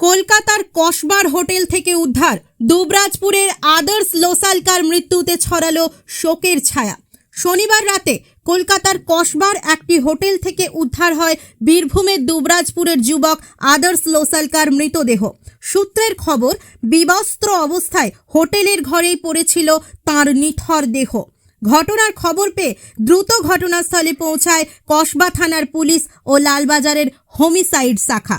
কলকাতার কসবার হোটেল থেকে উদ্ধার। দুবরাজপুরের আদার্স লোসালকার মৃত্যুতে ছড়ালো শোকের ছায়া। শনিবার রাতে কলকাতার কসবার একটি হোটেল থেকে উদ্ধার হয় বীরভূমের দুবরাজপুরের যুবক আদার্স লোসালকার মৃতদেহ। সূত্রের খবর, বিবস্ত্র অবস্থায় হোটেলের ঘরেই পড়েছিল তার নিথর দেহ। ঘটনার খবর পেয়ে দ্রুত ঘটনাস্থলে পৌঁছায় কসবা থানার পুলিশ ও লালবাজারের হোমিসাইড শাখা।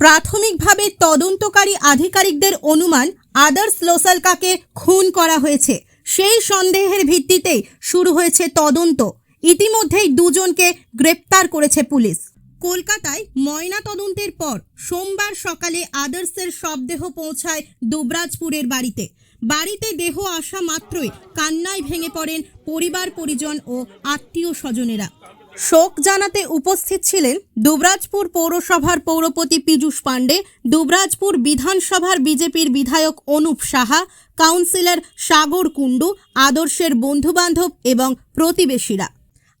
প্রাথমিকভাবে তদন্তকারী আধিকারিকদের অনুমান আদার্স লোসালকাকে খুন করা হয়েছে। সেই সন্দেহের ভিত্তিতেই শুরু হয়েছে তদন্ত। ইতিমধ্যেই দুজনকে গ্রেপ্তার করেছে পুলিশ। কলকাতায় ময়না তদন্তের পর সোমবার সকালে আদার্সের শবদেহ পৌঁছায় দুবরাজপুরের বাড়িতে। বাড়িতে দেহ আসা মাত্রই কান্নায় ভেঙে পড়েন পরিবার পরিজন ও আত্মীয় স্বজনেরা শোক জানাতে উপস্থিত ছিলেন দুবরাজপুর পৌরসভার পৌরপতি পীযূষ পাণ্ডে, দুবরাজপুর বিধানসভার বিজেপির বিধায়ক অনুপ সাহা, কাউন্সিলর সাগর কুণ্ডু, আদর্শের বন্ধুবান্ধব এবং প্রতিবেশীরা।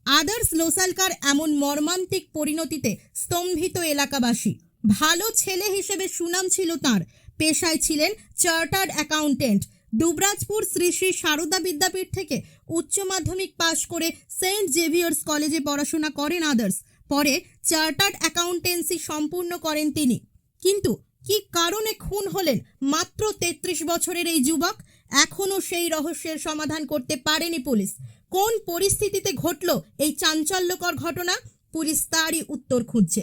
আদার্স লোসালকার এমন মর্মান্তিক পরিণতিতে স্তম্ভিত এলাকাবাসী। ভালো ছেলে হিসেবে সুনাম ছিল তার। পেশায় ছিলেন চার্টার্ড অ্যাকাউন্টেন্ট দুবরাজপুর শ্রী শ্রী সারদা বিদ্যাপীঠ থেকে উচ্চ মাধ্যমিক পাশ করে সেন্ট জেভিয়ার্স কলেজে পড়াশোনা করেন আদার্স। পরে চার্টার্ড অ্যাকাউন্টেন্সি সম্পূর্ণ করেন তিনি। কিন্তু কি কারণে খুন হলেন মাত্র তেত্রিশ বছরের এই যুবক? এখনও সেই রহস্যের সমাধান করতে পারেনি পুলিশ। কোন পরিস্থিতিতে ঘটল এই চাঞ্চল্যকর ঘটনা? পুলিশ তারই উত্তর খুঁজছে।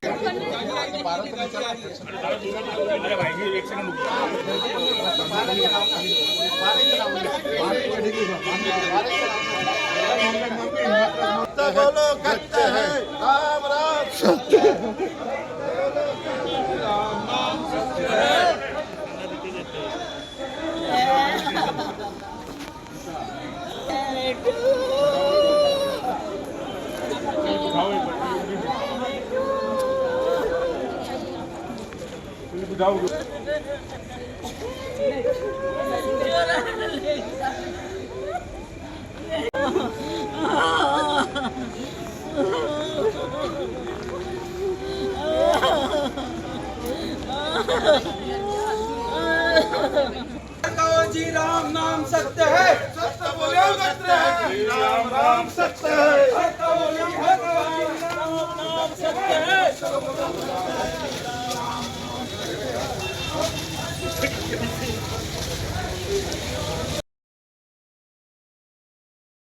बोलो करते हैं। राम राम जी राम नाम सत्य है। सत्य बोलो मित्र है। राम राम सत्य है।